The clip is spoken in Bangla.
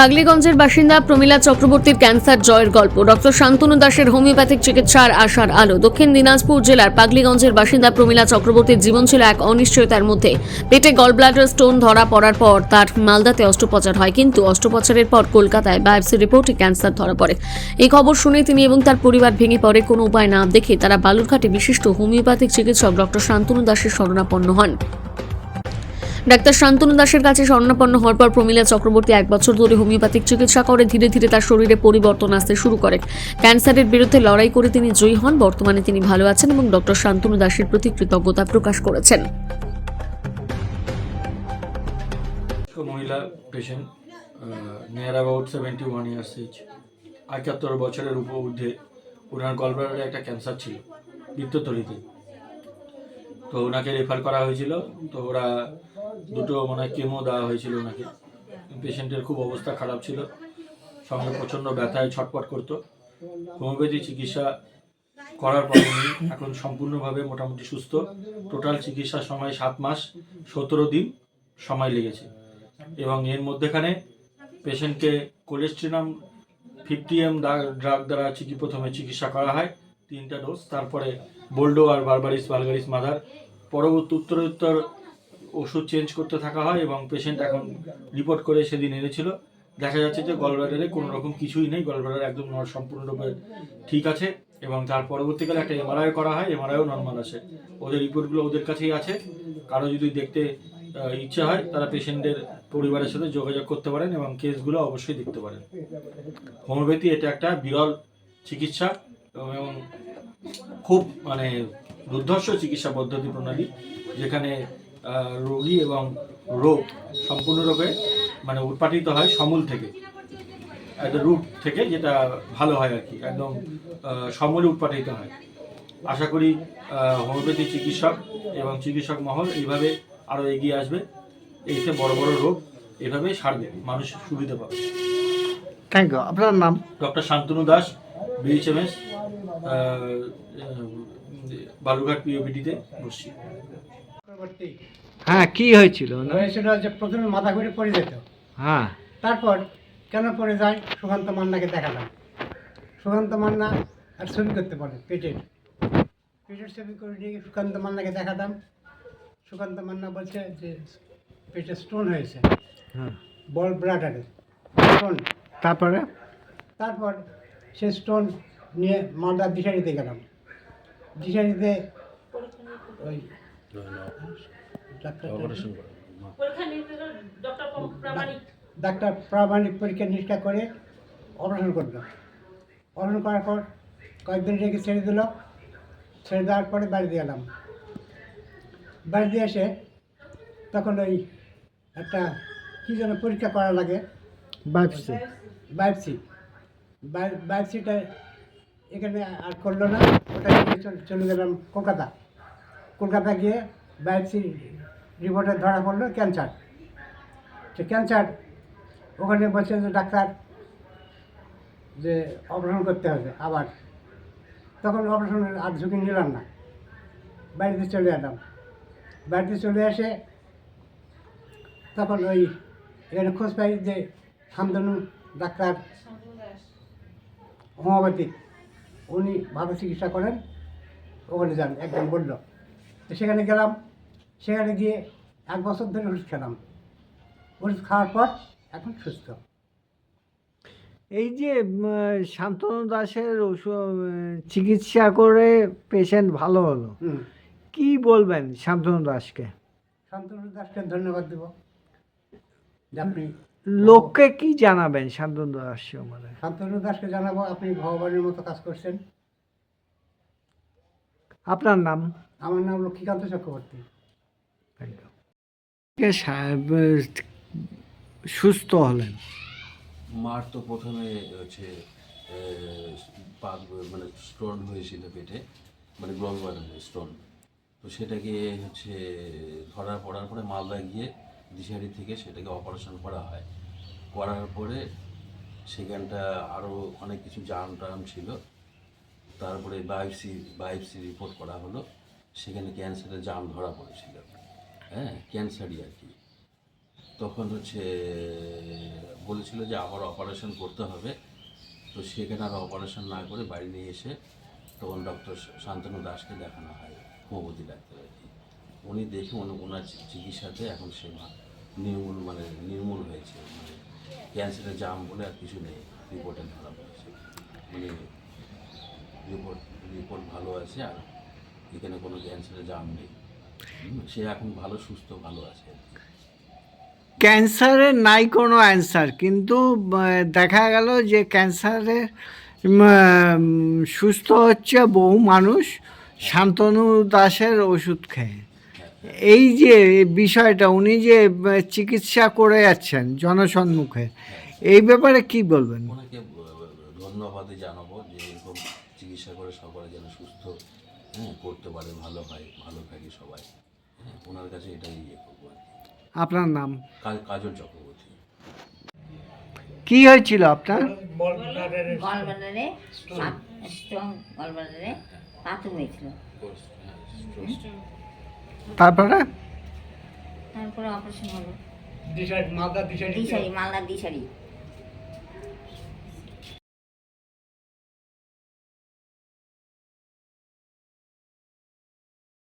পাগলিগঞ্জের বাসিন্দা প্রমীলা চক্রবর্তীর ক্যান্সার জয়ের গল্প। ডক্টর শান্তনু দাসের হোমিওপ্যাথিক চিকিৎসার আশার আলো। দক্ষিণ দিনাজপুর জেলার পাগলিগঞ্জের বাসিন্দা প্রমীলা চক্রবর্তীর জীবন ছিল এক অনিশ্চয়তার মধ্যে। পেটে গলব্লাডার স্টোন ধরা পড়ার পর তার মালদাতে অস্ত্রোপচার হয়, কিন্তু অস্ত্রোপচারের পর কলকাতায় বায়োপসি রিপোর্টে ক্যান্সার ধরা পড়ে। এই খবর শুনে তিনি এবং তার পরিবার ভেঙে পড়ে। কোনো উপায় না দেখে তারা বালুরঘাটে বিশিষ্ট হোমিওপ্যাথিক চিকিৎসক ডক্টর শান্তনু দাসের শরণাপন্ন হন। ডাক্তার শান্তনু দাসের কাছে শরণাপন্ন হওয়ার পর প্রমীলা চক্রবর্তী এক বছর ধরে হোমিওপ্যাথিক চিকিৎসা করে ধীরে ধীরে তার শরীরে পরিবর্তন আসতে শুরু করে। ক্যান্সারের বিরুদ্ধে লড়াই করে তিনি জয়ী হন, বর্তমানে তিনি ভালো আছেন এবং ডক্টর শান্তনু দাসের প্রতি কৃতজ্ঞতা প্রকাশ করেছেন। Near about seventy one years age একাত্তর বছরের ঊর্ধ্বে ওনার গলব্লাডারে একটা ক্যান্সার ছিল বৃত্তথলিতে তো ওনাকে রেফার করা হয়েছিল, তো ওরা দুটো মানে কেমো দেওয়া হয়েছিল ওনাকে পেশেন্টের খুব অবস্থা খারাপ ছিল। সঙ্গে প্রচণ্ড ব্যথায় ছটপট করতো। হোমিওপ্যাথি চিকিৎসা করার পর এখন সম্পূর্ণভাবে মোটামুটি সুস্থ। টোটাল চিকিৎসার সময় সাত মাস, সতেরো দিন সময় লেগেছে। এবং এর মধ্যেখানে পেশেন্টকে কোলেস্ট্রিনাম ফিফটি এম ড্রাগ দ্বারা চিকি, প্রথমে চিকিৎসা করা হয় তিনটা ডোজ তারপরে বোল্ডো আর বারবারিস ভালগারিস মাদার পরবর্তী উত্তরোত্তর ওষুধ চেঞ্জ করতে থাকা হয় এবং পেশেন্ট এখন রিপোর্ট করে সেদিন এনেছিল। দেখা যাচ্ছে যে গলব্লাডারে কোনো রকম কিছুই নেই গলব্লাডার একদম সম্পূর্ণরূপে ঠিক আছে এবং তার পরবর্তীকালে একটা এমআরআই করা হয় এমআরআইও নর্মাল আসে। ওদের রিপোর্টগুলো ওদের কাছেই আছে। কারও যদি দেখতে ইচ্ছা হয়, তারা পেশেন্টের পরিবারের সাথে যোগাযোগ করতে পারেন এবং কেসগুলো অবশ্যই দেখতে পারেন। হোমিওপ্যাথি এটা একটা বিরল চিকিৎসা এবং খুব মানে দুর্ধর্ষ চিকিৎসা পদ্ধতি প্রণালী, যেখানে রোগী এবং রোগ সম্পূর্ণরূপে মানে উৎপাদিত হয় সমূল থেকে। একটা রুট থেকে যেটা ভালো হয় আর কি একদম সমূলে উৎপাদিত হয়। আশা করি হোমিওপ্যাথি চিকিৎসক এবং চিকিৎসক মহল এইভাবে আরও এগিয়ে আসবে। এইসব বড় বড় রোগ এভাবে সারবে মানুষ সুবিধা পাবে। থ্যাংক ইউ আপনার নাম? ডক্টর শান্তনু দাস বিএইচএমএস বালুঘাট পিওপিটিতে বসছি। চক্রবর্তী হ্যাঁ কি হয়েছিল? হয়েছিল যে প্রথমে মাথা ঘুরে পড়ে যেত। হ্যাঁ। তারপর কেন পড়ে যায়? সুকান্ত মান্নাকে দেখালাম। সুকান্ত মান্না আর ছবি করতে পারে পেটের। পেটের ছবি করে নিয়ে সুকান্ত মান্নাকে দেখাতাম। সুকান্ত মান্না বলছে যে পেটে স্টোন হয়েছে। হ্যাঁ। বল ব্লাডারে স্টোন তারপরে? তারপর সে স্টোন নিয়ে মালদা দিশারিতে গেলাম। দিশারিতে ওই ডাক্তার ডাক্তার প্রামাণিক। পরীক্ষা নিরীক্ষা করে অপারেশন করল। অপারেশন করার পর কয়েকদিন রেখে ছেড়ে দিল। ছেড়ে দেওয়ার পরে বাড়ি দিয়ে এলাম। বাড়ি দিয়ে এসে তখন ওই একটা কী যেন পরীক্ষা করা লাগে। বাপসি বায়োপসি বায়োপসিটা এখানে আর করল না ওটা চলে গেলাম কলকাতা। কলকাতা গিয়ে বায়োপসি রিপোর্টে ধরা পড়ল ক্যান্সার। সে ক্যান্সার, ওখানে বলছে যে ডাক্তার যে অপারেশন করতে হবে আবার। তখন অপারেশনের আর ঝুঁকি নিলাম না। বাড়িতে চলে এলাম। বাড়িতে চলে এসে তখন ওই এখানে খোঁজ পাই যে শান্তনু ডাক্তার হোমিওপ্যাথিক। উনি ভালো চিকিৎসা করেন, ওখানে যান একজন বলল। তো সেখানে গেলাম সেখানে গিয়ে এক বছর ধরে ওষুধ খেলাম। ওষুধ খাওয়ার পর এখন সুস্থ। এই যে শান্তনু দাসের চিকিৎসা করে পেশেন্ট ভালো হলো। কি বলবেন শান্তনু দাসকে? শান্তনু দাসকে ধন্যবাদ দেব। আপনি লোককে কি জানাবেন শান্তনু দাস সম্বন্ধে? শান্তনু দাসকে জানাব আপনি ভগবানের মতো কাজ করছেন। আপনার নাম? আমার নাম লক্ষ্মীকান্ত চক্রবর্তী। সুস্থ হলেন? মার তো প্রথমে হচ্ছে এ, পা- মানে স্টোন হয়েছিল পেটে মানে গ্লংবার স্টোন তো সেটাকে হচ্ছে ধরা পড়ার পরে মালদা গিয়ে দিশারি থেকে সেটাকে অপারেশন করা হয়। করার পরে সেখানটা আরও অনেক কিছু জাম টাম ছিল। তারপরে বায়োপসি বায়োপসি রিপোর্ট করা হলো। সেখানে ক্যান্সারের জাম ধরা পড়েছিল। হ্যাঁ ক্যান্সারই আর কি। তখন হচ্ছে, বলেছিল যে আবার অপারেশন করতে হবে। তো সেখানে আর অপারেশন না করে বাড়ি নিয়ে এসে তখন ডক্টর শান্তনু দাসকে দেখানো হয় হোমিওপ্যাথি ডাক্তার আর কি। উনি দেখে ওনার চিকিৎসাতে এখন সে নির্মূল মানে নির্মূল হয়েছে। মানে ক্যান্সারের জাম বলে আর কিছু নেই রিপোর্টে ধরা পড়েছে। মানে রিপোর্ট রিপোর্ট ভালো আছে আর এখানে কোনো ক্যান্সারের জাম নেই। সে এখন ভালো সুস্থ ভালো আছে ক্যান্সারের নাই কোনো অ্যান্সার কিন্তু দেখা গেল যে ক্যান্সারের সুস্থ হচ্ছে বহু মানুষ শান্তনু দাসের ওষুধ খেয়ে। এই যে বিষয়টা উনি যে চিকিৎসা করে যাচ্ছেন জনসম্মুখে এই ব্যাপারে কি বলবেন? ধন্যবাদই জানাব যে এরকম চিকিৎসা করে সকলে যেন সুস্থ হ্যাঁ করতে পারে ভালো হয় ভালো থাকে সবাই। হ্যাঁ ওনার কাছে এটাই ইয়ে করব আর কি। আপনার নাম? কাজ- কাজল চক্রবর্তী। কি হয়েছিল আপনার? স্ট্রং পাথর হয়েছিল। তারপরে? তারপরে অপারেশন হলো। দিশারি মালদা দিশারি মালদার দিশারি।